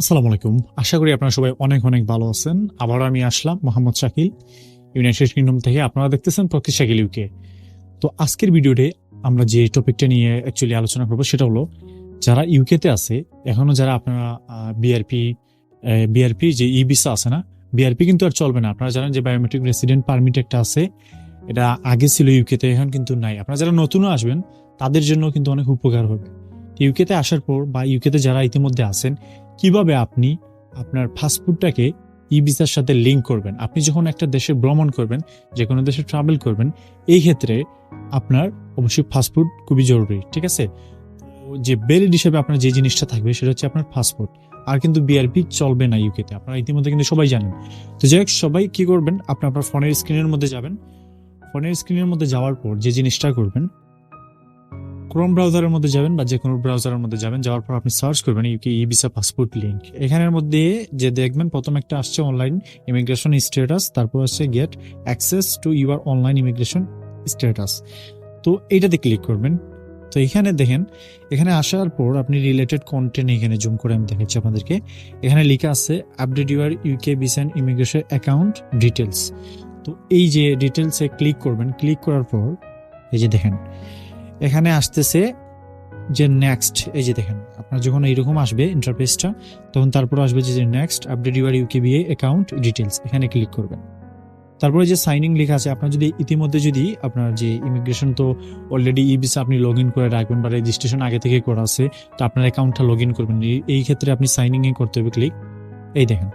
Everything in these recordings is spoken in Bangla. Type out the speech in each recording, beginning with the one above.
আসসালামু আলাইকুম। আশা করি আপনারা সবাই অনেক অনেক ভালো আছেন। আবার আমি আসলাম মোহাম্মদ শাকিল, ইউনাইটেড কিংডম থেকে। আপনারা দেখতেছেন প্রকৃত শাকিল ইউকে তো আজকের ভিডিওতে আমরা যে টপিকটা নিয়ে অ্যাকচুয়ালি আলোচনা করব সেটা হলো, যারা ইউকেতে আছে, এখনও যারা আপনারা বিআরপি বিআরপি যে ই ভিসা আছে না বিআরপি কিন্তু আর চলবে না। আপনারা জানেন যে বায়োমেট্রিক রেসিডেন্ট পারমিট একটা আছে, এটা আগে ছিল ইউকেতে এখন কিন্তু নাই। আপনারা যারা নতুনও আসবেন, তাদের জন্য কিন্তু অনেক উপকার হবে। ইউকেতে আসার পর বা ইউকেতে যারা ইতিমধ্যে আছেন কীভাবে আপনি আপনার ফাস্টফুডটাকে ই ভিসার সাথে লিঙ্ক করবেন? আপনি যখন একটা দেশে ভ্রমণ করবেন যে কোনো দেশে ট্রাভেল করবেন, এই ক্ষেত্রে আপনার অবশ্যই ফাস্টফুড খুবই জরুরি, ঠিক আছে? যে বেরিড হিসেবে আপনার যে জিনিসটা থাকবে, সেটা হচ্ছে আপনার ফাস্টফুড আর কিন্তু বিআরপি চলবে না ইউকেতে আপনারা ইতিমধ্যে কিন্তু সবাই জানেন। তো যাই হোক, সবাই কি করবেন, আপনি আপনার ফোনের স্ক্রিনের মধ্যে যাবেন। ফোনের স্ক্রিনের মধ্যে যাওয়ার পর যে জিনিসটা করবেন ক্রোম ব্রাউজারের মধ্যে যাবেন বা যে কোনো ব্রাউজারের মধ্যে যাবেন, যাওয়ার পর আপনি সার্চ করবেন UK e visa passport link এখানের মধ্যে যে দেখবেন প্রথম একটা আসছে অনলাইন ইমিগ্রেশন স্ট্যাটাস তারপর আসছে get access to your online immigration status তো এইটাতে ক্লিক করবেন। তো এখানে দেখেন, এখানে আসার পর আপনি রিলেটেড কন্টেন্ট এখানে জুম করে আমি দেখাচ্ছি আপনাদেরকে। এখানে লেখা আছে update your UK visa immigration account details তো এই যে ডিটেলসে ক্লিক করবেন ক্লিক করার পর এই যে দেখেন এখানে আসতেছে যে নেক্সট এই যে দেখেন, আপনার যখন এইরকম আসবে ইন্টারফেসটা তখন তারপর আসবে যে next update your UK visa account details এখানে ক্লিক করবেন। তারপরে যে সাইনিং লেখা আছে, আপনার যদি ইতিমধ্যে যদি আপনার যে ইমিগ্রেশন তো অলরেডি ই ভিসা আপনি লগ ইন করে রাখবেন বা রেজিস্ট্রেশন আগে থেকে করা আছে, তো আপনার অ্যাকাউন্টটা লগ ইন করবেন। এই ক্ষেত্রে আপনি সাইনিংয়ে করতে হবে ক্লিক এই দেখেন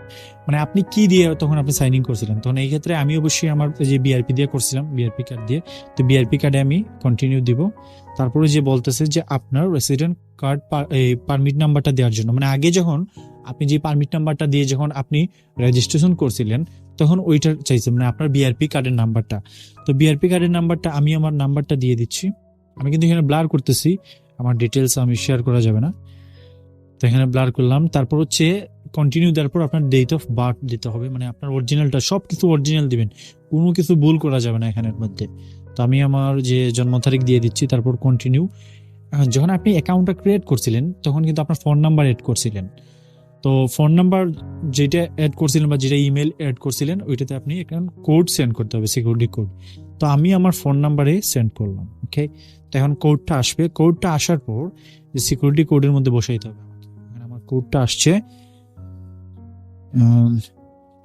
মানে আপনি কি দিয়ে তখন আপনি সাইন ইন করছিলেন? তখন এই ক্ষেত্রে আমি অবশ্যই আমার যে বিআরপি দিয়ে করছিলাম বিআরপি কার্ড দিয়ে, তো বিআরপি কার্ডে আমি কন্টিনিউ দিব। তারপরে যে বলতেছে যে আপনার রেসিডেন্ট কার্ড পারমিট নাম্বারটা দেওয়ার জন্য মানে আগে যখন আপনি যে পারমিট নাম্বারটা দিয়ে যখন আপনি রেজিস্ট্রেশন করছিলেন, তখন ওইটা চাইছে মানে আপনার বিআরপি কার্ডের নাম্বারটা তো বিআরপি কার্ডের নাম্বারটা আমি আমার নাম্বারটা দিয়ে দিচ্ছি। আমি কিন্তু এখানে ব্লার করতেছি, আমার ডিটেলস আমি শেয়ার করা যাবে না। তো এখানে ব্লার করলাম, তারপর হচ্ছে কন্টিনিউ দেওয়ার পর আপনার ডেট অফ বার্থ দিতে হবে। মানে আপনার অরিজিনালটা সব কিছু অরিজিনাল দিবেন। কোনো কিছু ভুল করা যাবে না এখানের মধ্যে। তো আমি আমার যে জন্ম তারিখ দিয়ে দিচ্ছি, তারপর কন্টিনিউ যখন আপনি অ্যাকাউন্টটা ক্রিয়েট করছিলেন, তখন কিন্তু আপনার ফোন নাম্বার এড করছিলেন। তো ফোন নাম্বার যেটা অ্যাড করছিলেন বা যেটা ইমেল অ্যাড করছিলেন, ওইটাতে আপনি এখন কোড সেন্ড করতে হবে সিকিউরিটি কোড তো আমি আমার ফোন নাম্বারে সেন্ড করলাম ওকে তো এখন কোডটা আসবে। কোডটা আসার পর যে সিকিউরিটি কোডের মধ্যে বসাইতে হবে আমার কোডটা আসছে।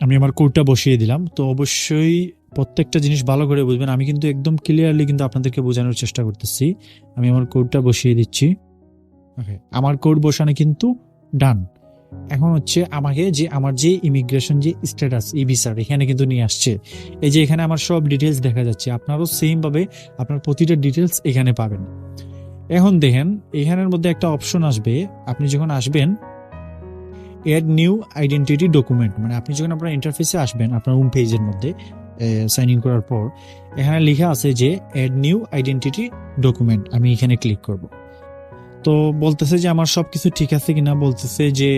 আমি আমার কোডটা বসিয়ে দিলাম। তো অবশ্যই প্রত্যেকটা জিনিস ভালো করে বুঝবেন। আমি কিন্তু একদম ক্লিয়ারলি কিন্তু আপনাদেরকে বোঝানোর চেষ্টা করতেছি। আমি আমার কোডটা বসিয়ে দিচ্ছি। ওকে আমার কোড বসানো কিন্তু ডান। এখন হচ্ছে আমাকে যে আমার যে ইমিগ্রেশন যে স্ট্যাটাস ই ভিসার এখানে কিন্তু নিয়ে আসছে। এই যে এখানে আমার সব ডিটেলস দেখা যাচ্ছে। আপনারও সেমভাবে আপনার প্রতিটা ডিটেলস এখানে পাবেন। এখন দেখেন এখানের মধ্যে একটা অপশন আসবে। আপনি যখন আসবেন এড নিউ আইডেন্টিটি ডকুমেন্ট মানে আপনি যখন আপনার ইন্টারফেসে আসবেন, আপনার হোম পেজের মধ্যে সাইন ইন করার পর, এখানে লেখা আছে যে এড নিউ আইডেন্টিটি ডকুমেন্ট আমি এখানে ক্লিক করব। তো বলতেছে যে আমার সব কিছু ঠিক আছে কিনা, বলতেছে যে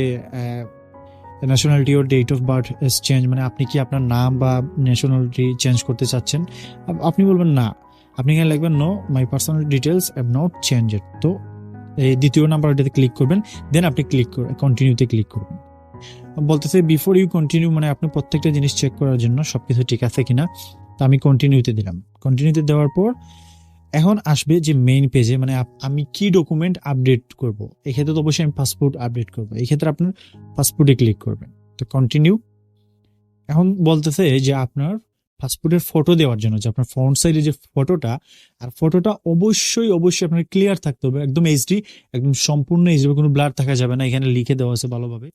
nationality or date of birth change মানে আপনি কি আপনার নাম বা ন্যাশনালিটি চেঞ্জ করতে চাচ্ছেন? আপনি বলবেন না। আপনি এখানে লিখবেন no my personal details have not change তো এই দ্বিতীয় নাম্বারটাতে ক্লিক করবেন দেন আপনি ক্লিক করে কন্টিনিউতে ক্লিক করবেন। বলতেছে বিফোর ইউ কন্টিনিউ মানে আপনি প্রত্যেকটা জিনিস চেক করার জন্য সব কিছু ঠিক আছে কিনা, তা আমি কন্টিনিউতে দিলাম। কন্টিনিউতে দেওয়ার পর, এখন আসবে যে মেইন পেজে মানে আমি কি ডকুমেন্ট আপডেট করব? এক্ষেত্রে তো অবশ্যই আমি পাসপোর্ট আপডেট করব। এই ক্ষেত্রে আপনার পাসপোর্টে ক্লিক করবেন। তো কন্টিনিউ এখন বলতেছে যে আপনার পাসপোর্টের ফটো দেওয়ার জন্য, যে আপনার ফ্রন্ট সাইডে যে ফটোটা আর ফটোটা অবশ্যই অবশ্যই আপনার ক্লিয়ার থাকতে হবে, একদম এইচডি একদম সম্পূর্ণ এইচডি কোনো ব্লার থাকা যাবে না, এখানে লিখে দেওয়া আছে ভালোভাবে।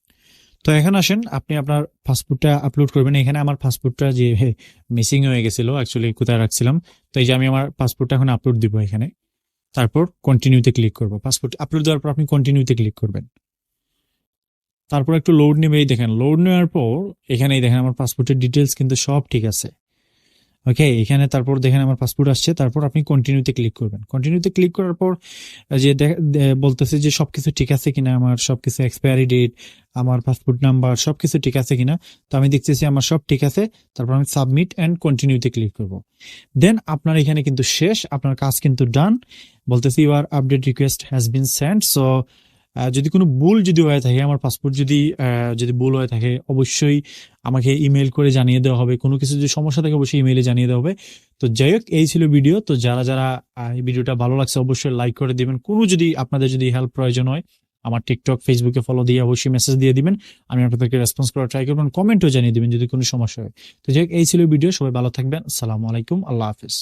তো এখন আসেন, আপনি আপনার পাসপোর্টটা আপলোড করবেন। এখানে আমার পাসপোর্টটা যে মিসিং হয়ে গেছিল অ্যাকচুয়ালি কোথায় রাখছিলাম, তো এই যে আমি আমার পাসপোর্টটা এখন আপলোড দিব এখানে। তারপর কন্টিনিউতে ক্লিক করব। পাসপোর্ট আপলোড দেওয়ার পর আপনি কন্টিনিউতে ক্লিক করবেন। তারপর একটু লোড নেবে এই দেখেন লোড নেওয়ার পর, এখানেই দেখেন আমার পাসপোর্টের ডিটেলস কিন্তু সব ঠিক আছে। ওকে এখানে তারপর দেখেন আমার পাসপোর্ট আসছে, তারপর আপনি কন্টিনিউতে ক্লিক করবেন। কন্টিনিউতে ক্লিক করার পর যে বলতেছে যে সবকিছু ঠিক আছে কিনা, আমার সবকিছু এক্সপায়ারি ডেট আমার পাসপোর্ট নাম্বার সবকিছু ঠিক আছে কিনা, তো আমি দেখতেছি আমার সব ঠিক আছে, তারপর আমি সাবমিট অ্যান্ড কন্টিনিউতে ক্লিক করব। দেন আপনার এখানে কিন্তু শেষ, আপনার কাজ কিন্তু ডান বলতেছি your update request has been send so যদি কোনো ভুল যদি হয়ে থাকে, আমার পাসপোর্ট যদি যদি ভুল হয়ে থাকে, অবশ্যই আমাকে ইমেল করে জানিয়ে দেওয়া হবে। কোনো কিছু যদি সমস্যা থাকে, অবশ্যই ইমেলে জানিয়ে দেওয়া হবে। তো যাই হোক, এই ছিল ভিডিও তো যারা যারা এই ভিডিওটা ভালো লাগছে, অবশ্যই লাইক করে দিবেন। কোনো যদি আপনাদের যদি হেল্প প্রয়োজন হয়, আমার টিকটক ফেসবুকে ফলো দিয়ে অবশ্যই মেসেজ দিয়ে দিবেন। আমি আপনাদেরকে রেসপন্স করার ট্রাই করবেন কমেন্টও জানিয়ে দিবেন যদি কোনো সমস্যা হয়। তো যাই হোক, এই ছিল ভিডিও সবাই ভালো থাকবেন। আসসালামু আলাইকুম। আল্লাহ হাফিজ।